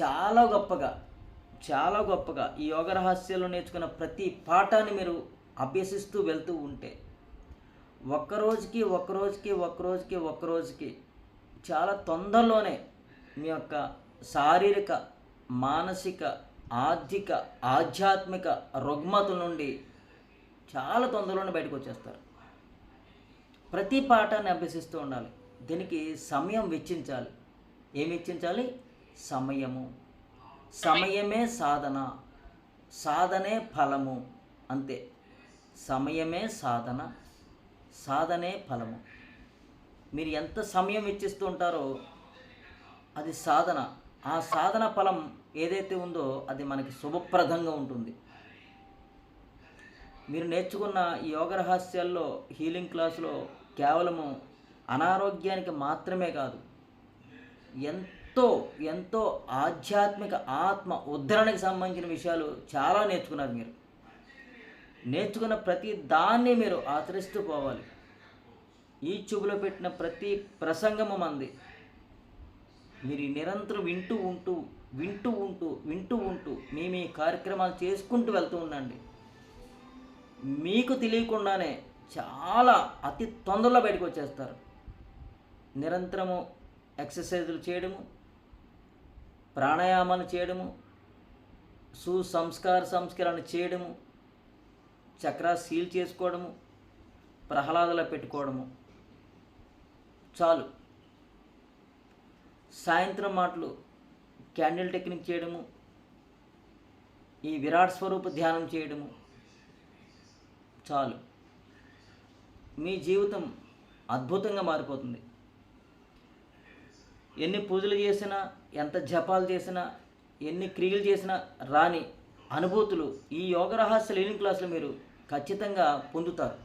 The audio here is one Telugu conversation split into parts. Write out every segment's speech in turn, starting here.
చాలా గొప్పగా చాలా గొప్పగా ఈ యోగ రహస్యాలు నేర్చుకున్న ప్రతి పాఠాన్ని మీరు అభ్యసిస్తూ వెళ్తూ ఉంటే ఒక్క రోజుకి ఒక్కరోజుకి రోజుకి రోజుకి ఒక్క రోజుకి చాలా తొందరలోనే మీ యొక్క శారీరక మానసిక ఆర్థిక ఆధ్యాత్మిక రుగ్మతుల నుండి చాలా తొందరలోనే బయటకు వచ్చేస్తారు. ప్రతి పాఠాన్ని అభ్యసిస్తూ ఉండాలి. దీనికి సమయం వెచ్చించాలి. ఏమి వెచ్చించాలి? సమయము. సమయమే సాధన సాధనే ఫలము అంతే. సమయమే సాధన సాధనే ఫలము. మీరు ఎంత సమయం ఇచ్చిస్తూ ఉంటారో అది సాధన. ఆ సాధన ఫలం ఏదైతే ఉందో అది మనకి శుభప్రదంగా ఉంటుంది. మీరు నేర్చుకున్న యోగ రహస్యాల్లో హీలింగ్ క్లాసులో కేవలము అనారోగ్యానికి మాత్రమే కాదు ఎంత ఎంతో ఎంతో ఆధ్యాత్మిక ఆత్మ ఉద్ధరణకి సంబంధించిన విషయాలు చాలా నేర్చుకున్నారు మీరు. నేర్చుకున్న ప్రతి దాన్ని మీరు ఆచరిస్తూ పోవాలి. ఈ చూపులో పెట్టిన ప్రతి ప్రసంగము మంది. మీరు నిరంతరం వింటూ ఉంటూ వింటూ ఉంటూ వింటూ ఉంటూ మీ మీ కార్యక్రమాలు చేసుకుంటూ వెళ్తూ ఉండండి. మీకు తెలియకుండానే చాలా అతి తొందరలో బయటకు వచ్చేస్తారు. నిరంతరము ఎక్సర్సైజులు చేయడము ప్రాణాయామాలు చేయడము సుసంస్కార సంస్కరణ చేయడము చక్ర సీల్ చేసుకోవడము ప్రహ్లాదలో పెట్టుకోవడము. చాలు. సాయంత్రం మాటలు క్యాండిల్ టెక్నిక్ చేయడము ఈ విరాట్ స్వరూప ధ్యానం చేయడము. చాలు. మీ జీవితం అద్భుతంగా మారిపోతుంది. ఎన్ని పూజలు చేసినా ఎంత జపాలు చేసినా ఎన్ని క్రియలు చేసినా రాని అనుభూతులు ఈ యోగ రహస్య లేని క్లాసులు మీరు ఖచ్చితంగా పొందుతారు.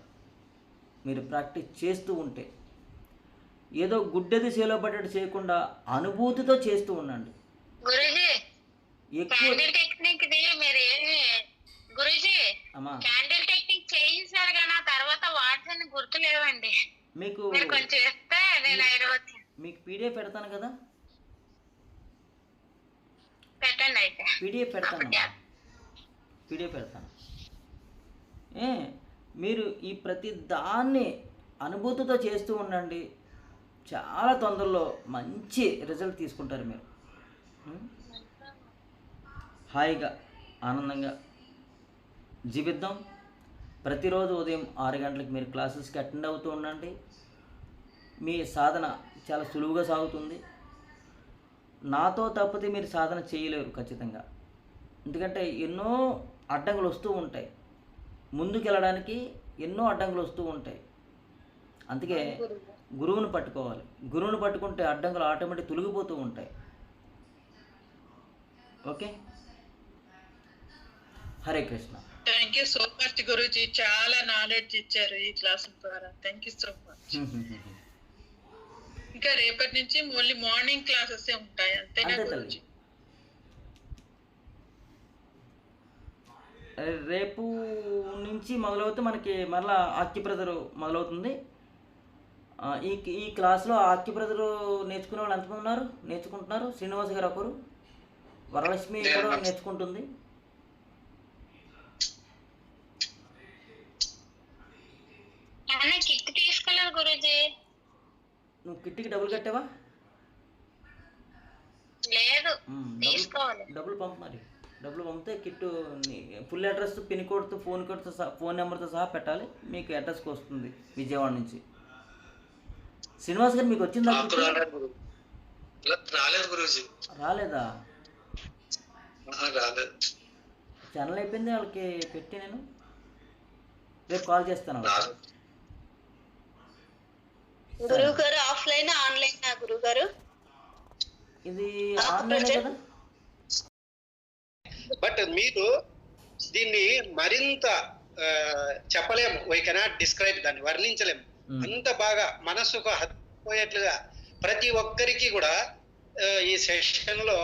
మీరు ప్రాక్టీస్ చేస్తూ ఉంటే ఏదో గుడ్డెది చేలో పడ్డట్టు చేయకుండా అనుభూతితో చేస్తూ ఉండండి. గురుజీ ఎక్కువ క్యాండిల్ టెక్నిక్ చేయించారు కానీ ఆ తర్వాత వాట్స్ అని గుర్తులేవండి. మీకు కొంచెం ఇస్తే నేను మీకు పీడిఎఫ్ పెడతాను కదా? పీడిఎఫ్ పెడతాను. పీడిఎఫ్ పెడతాను. ఏ మీరు ఈ ప్రతి దాన్ని అనుభూతితో చేస్తూ ఉండండి. చాలా తొందరలో మంచి రిజల్ట్ తీసుకుంటారు మీరు? హాయిగా ఆనందంగా జీవిద్దాం. ప్రతిరోజు ఉదయం ఆరు గంటలకు మీరు క్లాసెస్కి అటెండ్ అవుతూ ఉండండి. మీ సాధన చాలా సులువుగా సాగుతుంది. నాతో తప్పితే మీరు సాధన చేయలేరు ఖచ్చితంగా. ఎందుకంటే ఎన్నో అడ్డంకులు వస్తూ ఉంటాయి. ముందుకు వెళ్ళడానికి ఎన్నో అడ్డంకులు వస్తూ ఉంటాయి. అందుకే గురువుని పట్టుకోవాలి. గురువుని పట్టుకుంటే అడ్డంకులు ఆటోమేటిక్ తొలగిపోతూ ఉంటాయి. Okay? Hare Krishna. Thank you so much Guruji. చాలా నాలెడ్జ్ ఇచ్చారు ఈ క్లాస్ ద్వారా. థ్యాంక్ యూ సో మచ్ ఇంకా రేపటి నుంచి ఓన్లీ మార్నింగ్ క్లాసెస్ ఉంటాయి అంతేనా గురుజీ రేపు నుంచి మొదలవుతే మనకి మరలా ఆక్కి బ్రదరు మొదలవుతుంది. ఈ ఈ క్లాస్లో ఆక్కి బ్రదరు నేర్చుకునే వాళ్ళు ఎంతమంది ఉన్నారు? నేర్చుకుంటున్నారు? శ్రీనివాస్ గారు ఒకరు వరలక్ష్మి కూడా నేర్చుకుంటుంది. గురుజీ. నువ్వు కిట్టికి డబ్బులు కట్టావా? లేదు డబ్బులు తీసుకోవాలి. డబ్బులు పంపు మరి. డబ్బులు పంపితే కిట్ ఫుల్ అడ్రస్ పిన్ కోడ్తో ఫోన్ కోడ్తో సహా ఫోన్ నెంబర్తో సహా పెట్టాలి. మీకు అడ్రస్కి వస్తుంది విజయవాడ నుంచి. శ్రీనివాస్ గారు మీకు వచ్చిందా? రాలేదు రాలేదు గురూజీ. రాలేదా? ఆహా, రాలేదు. ఛానల్ అయిపోయింది వాళ్ళకి పెట్టి నేను. రేపు కాల్ చేస్తాను. గురువు గారు ఆఫ్లైన్ ఆన్లైన్ గురువు గారు ఇది ఆన్లైన్ కదా? బట్ మీరు దీన్ని మరింత చెప్పలేము. వై కెనాట్ డిస్క్రైబ్ దాన్ని వర్ణించలేము. అంత బాగా మనసుకు హత్తుకుపోయేట్లుగా ప్రతి ఒక్కరికి కూడా ఈ సెషన్లో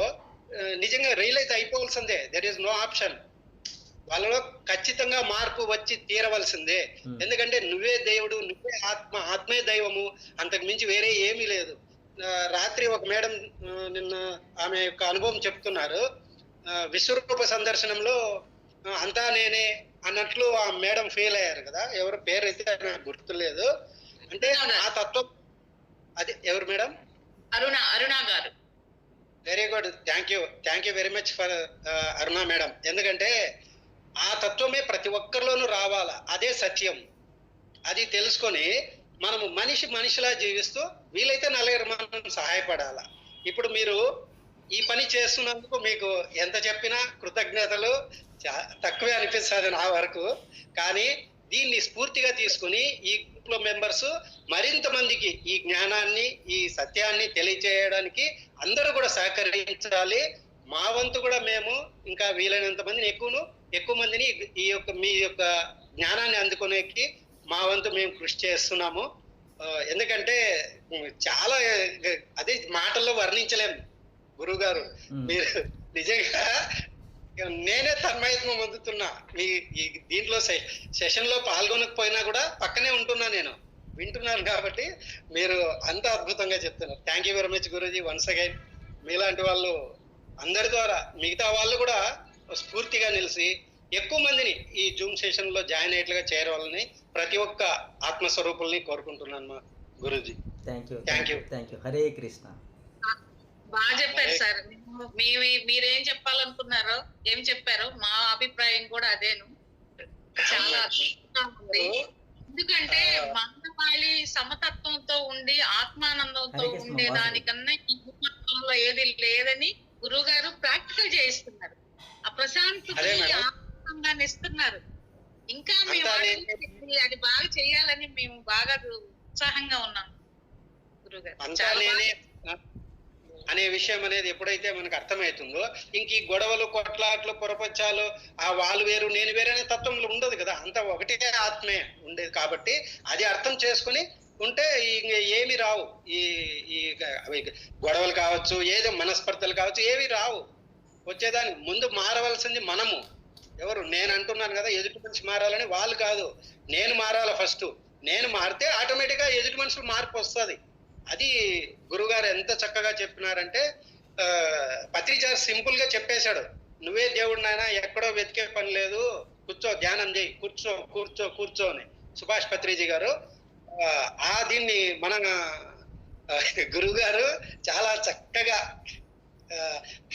నిజంగా రియలైజ్ అయిపోవాల్సిందే. దెర్ ఈస్ నో ఆప్షన్ వాళ్ళలో ఖచ్చితంగా మార్పు వచ్చి తీరవలసిందే. ఎందుకంటే నువ్వే దేవుడు నువ్వే ఆత్మ ఆత్మే దైవము అంతకు మించి వేరే ఏమీ లేదు. రాత్రి ఒక మేడం నిన్న ఆమె యొక్క అనుభవం చెప్తున్నారు. విశ్వరూప సందర్శనంలో అంతా నేనే అన్నట్లు ఆ మేడం ఫీల్ అయ్యారు కదా. ఎవరు పేరు అయితే నాకు గుర్తులేదు. అంటే ఆ తత్వం అది ఎవరు మేడం? అరుణ అరుణ గారు. Very good thank you thank you very much for Aruna madam. ఎందుకంటే ఆ తత్వమే ప్రతి ఒక్కరిలోనూ రావాలా? అదే సత్యం. అది తెలుసుకొని మనము మనిషి మనిషిలా జీవిస్తూ వీలైతే నలుగురు మనం సహాయపడాలా? ఇప్పుడు మీరు ఈ పని చేస్తున్నందుకు మీకు ఎంత చెప్పినా కృతజ్ఞతలు. చా- తక్కువే అనిపిస్తుంది నా వరకు. కానీ దీన్ని స్ఫూర్తిగా తీసుకుని ఈ గ్రూప్లో మెంబర్స్ మరింత మందికి ఈ జ్ఞానాన్ని ఈ సత్యాన్ని తెలియజేయడానికి అందరూ కూడా సహకరించాలి. మా వంతు కూడా మేము ఇంకా వీలైనంత మందిని ఎక్కువను ఎక్కువ మందిని ఈ యొక్క మీ యొక్క జ్ఞానాన్ని అందుకునేకి మా వంతు మేము కృషి చేస్తున్నాము. ఎందుకంటే చాలా అదే మాటల్లో వర్ణించలేము గురువు గారు. మీరు నిజంగా నేనే తన్మయత్వం పొందుతున్నా. మీ ఈ దీంట్లో సెషన్లో పాల్గొనకపోయినా కూడా పక్కనే ఉంటున్నా నేను. వింటున్నాను కాబట్టి మీరు అంత అద్భుతంగా చెప్తున్నారు. Thank you very much Guruji. Once again మీలాంటి వాళ్ళు అందరి ద్వారా మిగతా వాళ్ళు కూడా స్ఫూర్తిగా నిలిచి ఎక్కువ మందిని ఈ జూమ్ సెషన్లో జాయిన్ అయ్యేట్లుగా చేరవాలని ప్రతి ఒక్క ఆత్మస్వరూపుల్ని కోరుకుంటున్నాను మా Guruji. Thank you Thank you. Thank you Hare Krishna బాగా చెప్పారు సార్. మీ మీ- మీరేం చెప్పాలనుకున్నారో ఏం చెప్పారో మా అభిప్రాయం కూడా అదేను. చాలా ఉంది. ఎందుకంటే మానవాళి సమతత్వంతో ఉండి ఆత్మానందంతో హరే కృష్ణ, ఉండే వాసు. దానికన్నా ఈ ఏది లేదని గురువు గారు ప్రాక్టికల్ చేయిస్తున్నారు. ప్రశాంతతని మేడం. ఆనందాన్ని ఇస్తున్నారు. ఇంకా మేము అది. బాగా చేయాలని మేము బాగా ఉత్సాహంగా ఉన్నాం. అనే విషయం అనేది ఎప్పుడైతే మనకు అర్థమవుతుందో ఇంక ఈ గొడవలు కొట్లాట్లు పొరపచ్చాలు ఆ వాళ్ళు వేరు నేను వేరే అనే తత్వంలో ఉండదు కదా. అంతా ఒకటే ఆత్మే ఉండేది కాబట్టి అది అర్థం చేసుకుని ఉంటే ఇంక ఏమి రావు. ఈ ఈ గొడవలు కావచ్చు ఏదో మనస్పర్ధలు కావచ్చు ఏవి రావు. వచ్చేదానికి ముందు మారవలసింది మనము. ఎవరు? నేను అంటున్నాను కదా ఎదుటి మనిషి మారాలని వాళ్ళు కాదు. నేను మారాల ఫస్ట్ నేను మారితే ఆటోమేటిక్గా ఎదుటి మనుషులు మార్పు వస్తుంది. అది గురుగారు ఎంత చక్కగా చెప్పినారంటే పత్రిచారు సింపుల్గా చెప్పేశాడు. నువ్వే దేవుడు నాయన ఎక్కడో వెతికే పని లేదు. కూర్చో ధ్యానం చేయి. కూర్చో కూర్చో కూర్చో అని. సుభాష్ పత్రిజీ గారు ఆ దీన్ని మన గురువు గారు చాలా చక్కగా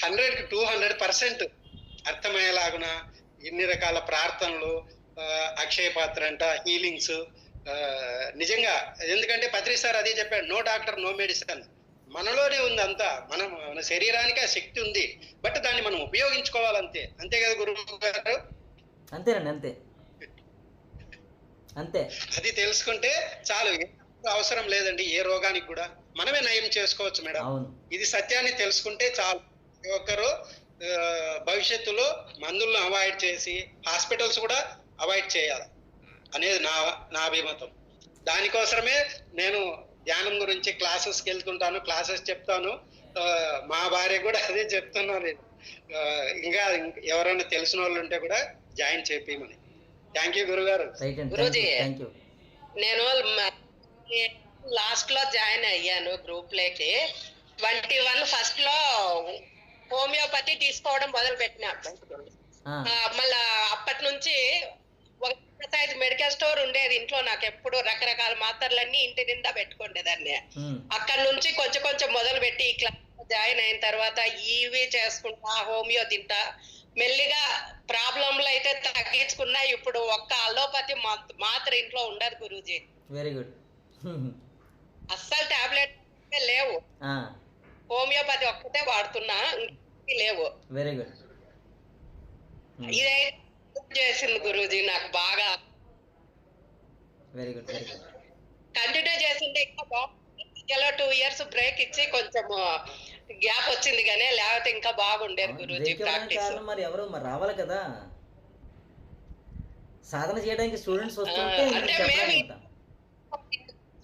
హండ్రెడ్కి టూ హండ్రెడ్ పర్సెంట్ అర్థమయ్యేలాగున ఇన్ని రకాల ప్రార్థనలు అక్షయ పాత్ర అంట హీలింగ్స్ నిజంగా ఎందుకంటే పత్రి సార్ అదే చెప్పాడు నో డాక్టర్ నో మెడిసిన్. మనలోనే ఉంది అంతా. మనం మన శరీరానికి ఆ శక్తి ఉంది. బట్ దాన్ని మనం ఉపయోగించుకోవాలంతే. అంతే కదా గురువు గారు అంతేనండి అంతే. అంతే. అది తెలుసుకుంటే చాలు. అవసరం లేదండి ఏ రోగానికి కూడా. మనమే నయం చేసుకోవచ్చు మేడం. ఇది సత్యాన్ని తెలుసుకుంటే చాలు. ప్రతి ఒక్కరు భవిష్యత్తులో మందులను అవాయిడ్ చేసి హాస్పిటల్స్ కూడా అవాయిడ్ చేయాలి అనేది నా నా అభిమతం. దానికోసమే నేను ధ్యానం గురించి క్లాసెస్కి వెళ్తుంటాను క్లాసెస్ చెప్తాను. మా భార్య కూడా అదే చెప్తున్నాను నేను. ఇంకా ఎవరైనా తెలిసిన వాళ్ళు ఉంటే కూడా జాయిన్ చేపిమని. థ్యాంక్ యూ గురుగారు. నేను లాస్ట్లో జాయిన్ అయ్యాను గ్రూప్లోకి. ట్వంటీ వన్ ఫస్ట్లో హోమియోపతి తీసుకోవడం మొదలు పెట్టినా. మళ్ళా అప్పటి నుంచి ఒక సైజ్ మెడికల్ స్టోర్ ఉండేది ఇంట్లో. నాకు ఎప్పుడు రకరకాల మాత్రలన్నీ ఇంటి నిండా పెట్టుకుండేదాన్ని. అక్కడ నుంచి కొంచెం కొంచెం మొదలు పెట్టి ఈ క్లాస్ జాయిన్ అయిన తర్వాత ఇవి చేసుకుంటా హోమియో తింటా. మెల్లిగా ప్రాబ్లంలు అయితే తగ్గించుకున్నా. ఇప్పుడు ఒక్క అలోపతి మాత్- మాత్ర ఇంట్లో ఉండదు గురూజీ. వెరీ గుడ్ అస్సలు టాబ్లెట్ లేవు. హోమియోపతి ఒక్కటే వాడుతున్నా లేవు. వెరీ గుడ్ ఇదే చేసింది గురూజీ నాకు బాగా. Very good very good continue చేసింటే ఇంకా బాగుంది. టూ ఇయర్స్ బ్రేక్ ఇచ్చి కొంచెం గ్యాప్ వచ్చింది కానీ లేకపోతే ఇంకా బాగుండేది గురూజీ ప్రాక్టీస్ మరి ఎవరు? మరి రావాలి కదా. సాధన చేయడానికి స్టూడెంట్స్ వస్తుంటే అంటే మేము-.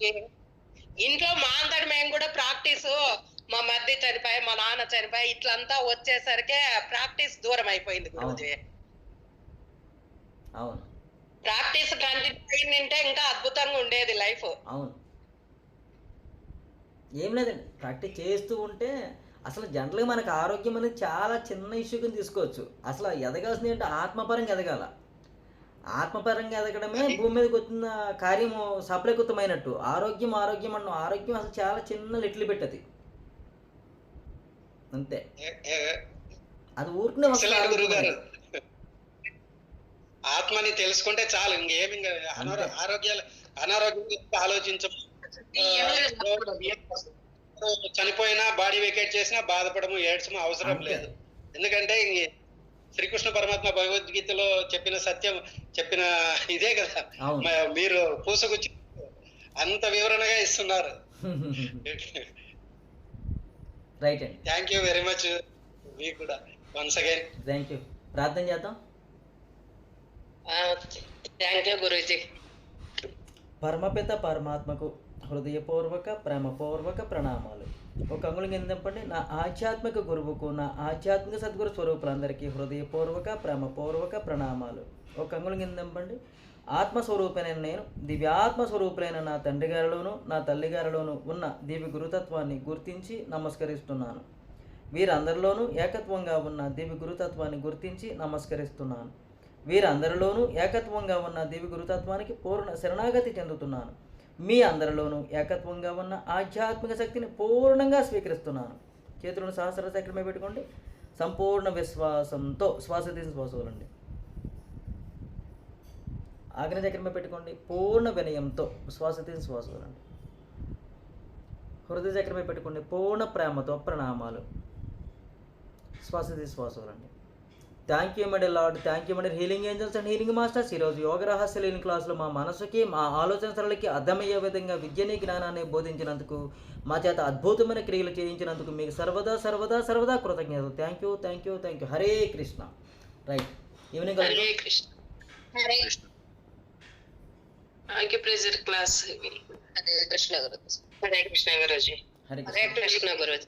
ఇంట్లో మా అంతటి మేము కూడా ప్రాక్టీస్ మా మధ్య చనిపోయి మా నాన్న చనిపోయి ఇట్లంతా వచ్చేసరికి ప్రాక్టీస్ దూరం అయిపోయింది గురూజీ. అవును. ప్రాక్టీస్ కంటిన్యూ అయిందంటే ఇంకా అద్భుతంగా ఉండేది లైఫ్. అవును. ఏం లేదండి ప్రాక్టీస్ చేస్తూ ఉంటే అసలు జనరల్గా మనకు ఆరోగ్యం అనేది చాలా చిన్న ఇష్యూ కింద తీసుకోవచ్చు. అసలు ఎదగాల్సింది ఏంటంటే ఆత్మపరంగా ఎదగాల. ఆత్మపరంగా ఎదగడమే భూమి మీదకి వచ్చిన కార్యము సఫలీకృతమైనట్టు. ఆరోగ్యం ఆరోగ్యం అన్న ఆరోగ్యం అసలు చాలా చిన్న లిటిల్ పెట్టది అంతే. అది ఊరుకునే వస్తుంది. ఆత్మని తెలుసుకుంటే చాలు ఇంకేమి ఆరోగ్యాలు అనారోగ్యం గురించి ఆలోచించం. చనిపోయినా బాడీ వెకేట్ చేసినా బాధపడము ఏడ్చము అవసరం. లేదు. ఎందుకంటే ఇంక శ్రీకృష్ణ పరమాత్మ భగవద్గీతలో చెప్పిన సత్యం చెప్పిన ఇదే కదా. మ- మీరు పూసగుచ్చి అంత వివరణగా ఇస్తున్నారు. రైట్ అండి. Thank you very much. మీకు కూడా. Once again. Thank you. ప్రార్థన చేద్దాం. Thank you Guruji. పరమపిత పరమాత్మకు హృదయపూర్వక ప్రేమపూర్వక ప్రణామాలు. ఒక అంగుళం కింద చెప్పండి నా ఆధ్యాత్మిక గురువుకు నా ఆధ్యాత్మిక సద్గురు స్వరూపులందరికీ హృదయపూర్వక ప్రేమపూర్వక ప్రణామాలు. ఒక అంగుళం కింద చెప్పండి ఆత్మస్వరూపైన నేను దివ్యాత్మ స్వరూపులైన నా తండ్రి గారిలోను నా తల్లి గారిలోను ఉన్న దివ్య గురుతత్వాన్ని గుర్తించి నమస్కరిస్తున్నాను. వీరందరిలోనూ ఏకత్వంగా ఉన్న దివ్య గురుతత్వాన్ని గుర్తించి నమస్కరిస్తున్నాను. వీరందరిలోనూ ఏకత్వంగా ఉన్న దివ్య గురుతత్వానికి పూర్ణ శరణాగతి చెందుతున్నాను. మీ అందరిలోనూ ఏకత్వంగా ఉన్న ఆధ్యాత్మిక శక్తిని పూర్ణంగా స్వీకరిస్తున్నాను. చేతులను సహస్ర చక్రమే పెట్టుకోండి. సంపూర్ణ విశ్వాసంతో శ్వాస తీసిన శ్వాస వదలండి. ఆగ్ని చక్రమే పెట్టుకోండి. పూర్ణ వినయంతో శ్వాస తీసిన శ్వాస వదలండి. హృదయ చక్రమే పెట్టుకోండి. పూర్ణ ప్రేమతో ప్రణామాలు. శ్వాస తీసి శ్వాస వదలండి. థ్యాంక్ యూ మడి లార్డ్ థ్యాంక్ యూ మడి healing angels and healing masters ఈరోజు యోగ రహస్య లేని క్లాసులో మా మనసుకి మా ఆలోచన సరళికి అర్థమయ్యే విధంగా విద్యని జ్ఞానాన్ని బోధించినందుకు మా చేత అద్భుతమైన క్రియలు చేయించినందుకు మీకు సర్వదా సర్వదా సర్వదా కృతజ్ఞతలు. Thank you thank you thank you Hare Krishna right evening Hare Krishna class Hare Krishna guru Hare Krishna Guruji Hare Krishna Hare Krishna Guruji